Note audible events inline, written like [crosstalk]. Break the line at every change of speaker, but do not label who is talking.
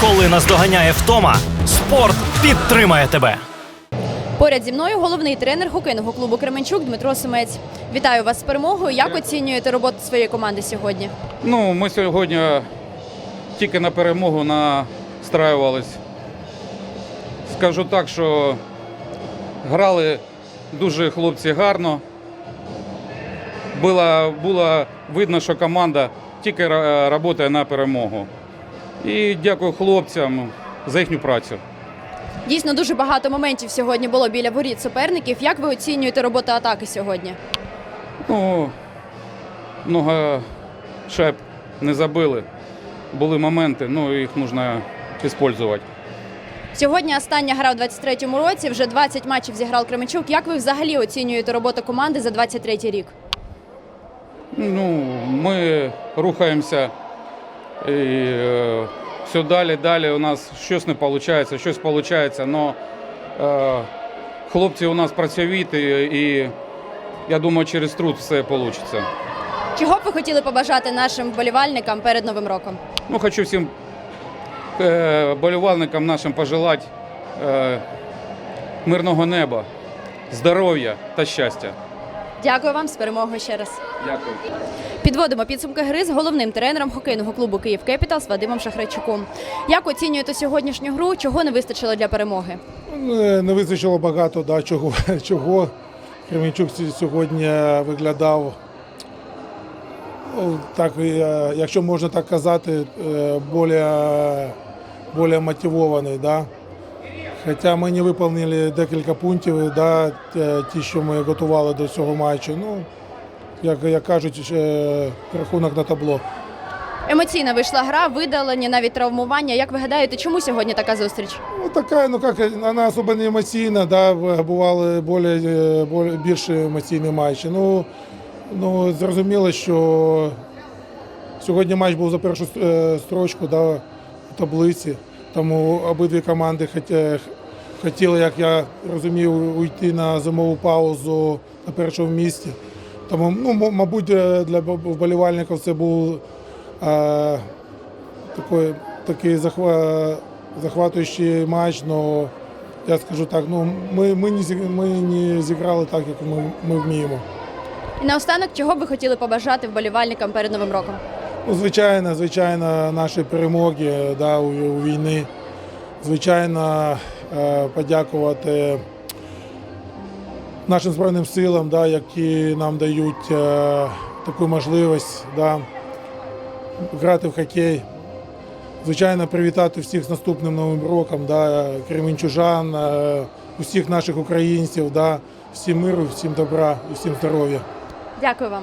Коли наздоганяє втома, спорт підтримає тебе.
Поряд зі мною головний тренер хокейного клубу Кременчук Дмитро Симець. Вітаю вас з перемогою. Як оцінюєте роботу своєї команди сьогодні?
Ну, ми сьогодні тільки на перемогу настраювались. Скажу так, що грали дуже хлопці гарно. Було, було видно, що команда тільки ра- працює на перемогу. І дякую хлопцям за їхню працю.
Дійсно, дуже багато моментів сьогодні було біля воріт суперників. Як ви оцінюєте роботу атаки сьогодні?
Ну, много шайб не забили. Були моменти, ну їх потрібно використовувати.
Сьогодні остання гра у 23-му році. Вже 20 матчів зіграв Кременчук. Як ви взагалі оцінюєте роботу команди за 23-й рік?
Ну, ми рухаємося і е, все далі, далі у нас щось не виходить, щось виходить, але хлопці у нас працьовіті і я думаю, через труд все вийде.
Чого б ви хотіли побажати нашим вболівальникам перед новим роком?
Ну, хочу всім е, болівальникам нашим пожелати е, мирного неба, здоров'я та щастя.
Дякую вам з перемогою ще раз.
Дякую.
Підводимо підсумки гри з головним тренером хокейного клубу Київ Кепіталс Вадимом Шахрайчуком. Як оцінюєте сьогоднішню гру? Чого не вистачило для перемоги?
Не не вистачило багато, да, чого. [laughs] чого. Кременчук сьогодні виглядав, ну, так, е, якщо можна так казати, е, більш, більш мотивований. Да. Хоча ми не виконали декілька пунктів, да, ті, що ми готували до цього матчу. Ну, як, як кажуть, е, рахунок на табло.
Емоційна вийшла гра, видалені навіть травмування. Як ви гадаєте, чому сьогодні така зустріч?
Ну, така, ну как, вона особо не емоційна, да, бували более, е, більш емоційні матчі. Ну, ну, зрозуміло, що сьогодні матч був за першу е, строчку да, у таблиці, тому обидві команди хотіли, як я розумію, уйти на зимову паузу на першому місці. Тому, ну, мабуть, е, для вболівальників це був е, такий, такий захва, захватуючий матч, але я скажу так, ну, ми, ми, не, ми не зіграли так, як ми, ми вміємо.
І наостанок, чого б ви хотіли побажати вболівальникам перед новим роком?
Ну, звичайно, звичайно, наші перемоги да, у, у війни. Звичайно, е, подякувати нашим Збройним силам, да, які нам дають е, таку можливість да, грати в хокей. Звичайно, привітати всіх з наступним новим роком, да, кременчужан, е, усіх наших українців, да, всім миру, всім добра і всім здоров'я.
Дякую вам.